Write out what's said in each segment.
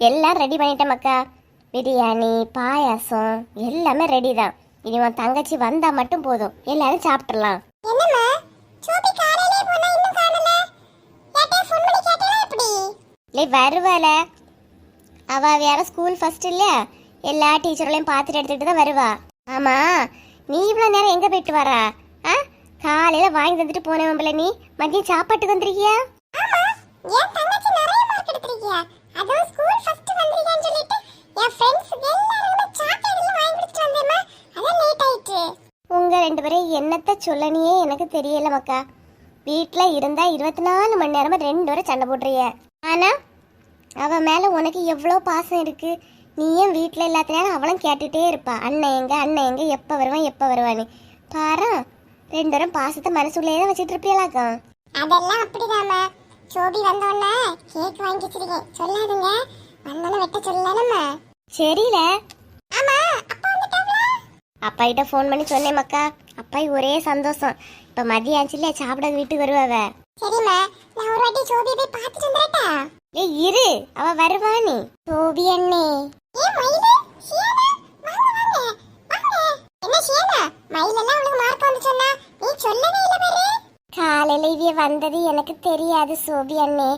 எல்லாம் ரெடி பண்ணிட்டேன் மக்கா பிரியாணி பாயாசம் எல்லாமே ரெடி தான். இனி உன் தங்கச்சி வந்தா மட்டும் போதும். எல்லாரும் சாப்பிட்டுறலாம் என்னம்மா? சோபி காலையிலே போனா இன்னும் காணல. யார்ட்டே ஃபோன் பண்ணி கேட்டல எப்படி? இல்லை வருவாள. அவ வேற ஸ்கூல் ஃபர்ஸ்ட் இல்ல எல்லா டீச்சர்களையும் பார்த்துட்டு எடுத்துட்டு தான் வருவா. ஆமா நீ இவ்வளோ நேரம் எங்க போயிட்டு வரா? ஆ? காலையில வாங்கி தந்துட்டு போனவன் நீ. மதியம் சாப்பாட்டுக்கு வந்திருக்கியா? ரெண்டு பேரும் என்னத்த சொல்லனியே எனக்கு தெரியல மக்கா. வீட்டில் இருந்தா இருபத்தி நாலு மணி நேரமா ரெண்டு பேரும் சண்டை போடுறிய ஆனா அவ மேல உனக்கு எவ்வளோ பாசம் இருக்கு? நீயும் வீட்டில் இல்லாத நேரம் அவளும் கேட்டுட்டே இருப்பா. அண்ணன் எங்க அண்ணன் எங்க எப்போ வருவான் எப்போ வருவான்னு. பாரு ரெண்டு பேரும் பாசத்தை மனசுள்ளே தான் வச்சுட்டு இருப்பீங்களாக்கா அதெல்லாம் அப்படிதாம்மா. சோபி வந்தோடனே கேக் வாங்கி வச்சிருக்கேன். சொல்லாதுங்க. வந்தோடனே வெட்ட சொல்லலாம்மா. சரியில ஆமா அப்பா வந்துட்டாங்களா அப்பா கிட்ட ஃபோன் பண்ணி சொன்னேன் மக்கா. அப்பாய் ஒரே சந்தோஷம். இப்போ மதியம் ஆச்சுல சாப்பிட வீட்டுக்கு வருவாவ சரிம்மா நான் ஒரு வாட்டி சோபியை போய் பார்த்துட்டு வந்துடட்டா ஏய் இரு. அவ வருவா நீ. சோபி அண்ணே. ஏன் மயிலு. ஷியானா வாங்க வாங்க. வாங்க. என்ன ஷியானா மயிலெல்லாம் உனக்கு மார்க் வந்து சொன்னா நீ சொல்லவே இல்ல பாரு. காலையில இவிய வந்தது எனக்கு தெரியாது சோபி அண்ணே.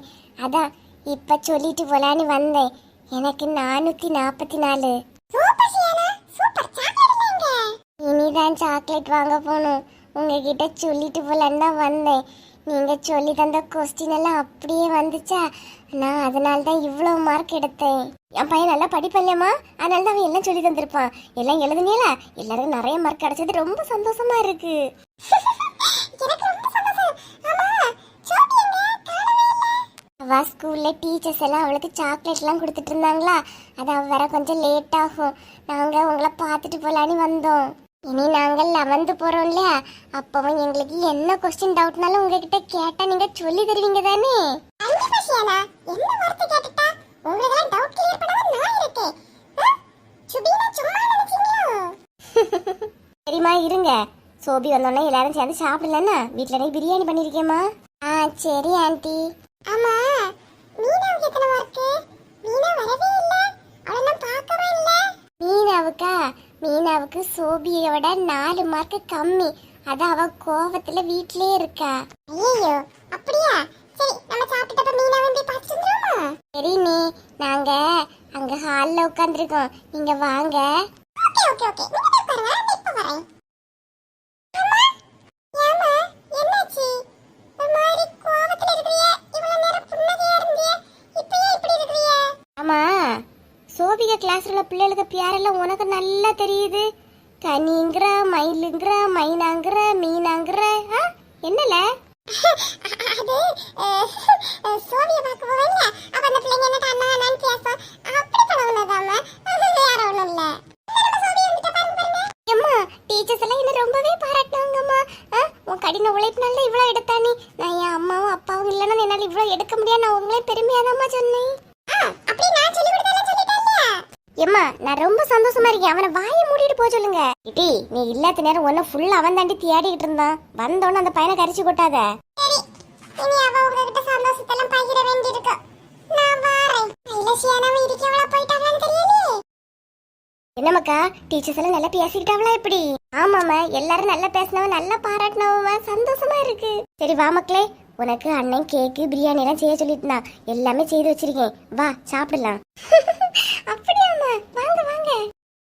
அதான் இப்ப சொல்லிட்டு போலான்னு வந்தேன். எனக்கு நானூத்தி நாற்பத்தி நாலு சூப்பர் ஷியானா சூப்பர் சாக்லேட் எங்க நான் சாக்லேட் வாங்க போகணும். உங்ககிட்ட சொல்லிட்டு போலான்னு தான் வந்தேன். நீங்கள் சொல்லி தந்த கொஸ்டின் எல்லாம் அப்படியே வந்துச்சா? நான் அதனால தான் இவ்வளோ மார்க் எடுத்தேன். என் பையன் நல்லா படிப்பில்லையம்மா அதனால தான் அவன் எல்லாம் சொல்லி தந்திருப்பான்? எல்லாம் எழுதுனியல? எல்லாரும் நிறைய மார்க் கிடைச்சது. ரொம்ப சந்தோஷமா இருக்கு. எனக்கு ஸ்கூலில் அவ டீச்சர்ஸ் எல்லாம் அவளுக்கு சாக்லேட்லாம் கொடுத்துட்டு இருந்தாங்களா? அது அவள் வர கொஞ்சம் லேட் ஆகும். நாங்கள் உங்களை பார்த்துட்டு போகலான்னு வந்தோம். இனி நாங்க லெவன்த்து இல்லையா? அப்பவும் எங்களுக்கு என்ன கொஸ்டின் டவுட்னாலும் உங்ககிட்ட கேட்டா நீங்க சொல்லி தருவீங்க தானே? கண்டிப்பா ஷியானா என்ன வார்த்தை கேட்டுட்டா? டவுட் கிளியர் பண்ணாம நான் இருக்கேன் ஆ? சுபீனா சும்மா நினைச்சீங்களோ சரிம்மா இருங்க. சோபி வந்தோடனே எல்லாரும் சேர்ந்து சாப்பிடலன்னா வீட்டில் நீ பிரியாணி பண்ணியிருக்கேம்மா ஆ சரி ஆண்டி. ஆமா. மீனாவுக்கு எத்தனை மார்க் மீனா வரவே இல்ல அவளை நான் பார்க்கவே இல்ல மீனாவுக்கா மீனாவுக்கு சோபியை விட நாலு மார்க் கம்மி. அதான் அவ கோவத்துல வீட்டிலே இருக்கா. ஐயோ அப்படியா? சரி நம்ம சாப்பிட்டுட்டு மீனாவை போய் பார்த்துட்டு வந்துருவோமா? சரி நீ நாங்க அங்க ஹால்ல உட்காந்துருக்கோம் நீங்க வாங்க. Okay okay okay. நீங்க போய் உட்காருங்க. நான் இப்ப வரேன். அம்மா! சோபிகா கிளாஸ்ல உள்ள பிள்ளைகளுக்கு பேரெல்லாம் உனக்கு நல்லா தெரியுது. கனிங்கிற மயிலுங்கிற மைனாங்கிற மீனாங்கிற ஆ? என்னல? கடின உழைப்பினால இவ்வளோ எடுத்தா நீ? நான் என் அம்மாவும் அப்பாவும் இல்லைன்னா என்னால் இவ்வளோ எடுக்க முடியாது. நான் உங்களே பெருமையாதாம்மா சொன்னேன். ஆ, அப்படி நான் சொல்லி கொடுத்தாலும் சொல்லிட்டேன் இல்லையா எம்மா நான் ரொம்ப சந்தோஷமா இருக்கேன். அவனை வாயை மூடிட்டு போக சொல்லுங்க. இட்டி நீ இல்லாத நேரம் ஒன்ன ஃபுல்லா அவன் தாண்டி தேடிக்கிட்டு இருந்தான். வந்தோன்னு அந்த பையனை கரிச்சு கொட்டாத. சரி இனி அவ உங்ககிட்ட சந்தோஷத்தெல்லாம் பகிர வேண்டியிருக்கு. நான் வாரேன். இல்ல சியானாவும் இதுக்கு எவ்வளவு போயிட்டாங்கன்னு தெரியலையே. என்னம்மாக்கா டீச்சர்ஸ் எல்லாம் நல்லா பேசிக்கிட்டாவளா எப்படி? ஆமாம்மா எல்லாரும் நல்லா பேசினவன் நல்லா பாராட்டினவமா சந்தோஷமா இருக்கு. சரி வா மக்களே உனக்கு அண்ணன் கேக்கு பிரியாணி எல்லாம் செய்ய சொல்லிட்டுனா எல்லாமே செய்து வச்சிருக்கேன். வா சாப்பிடலாம். அப்படியாமா வாங்க வாங்க.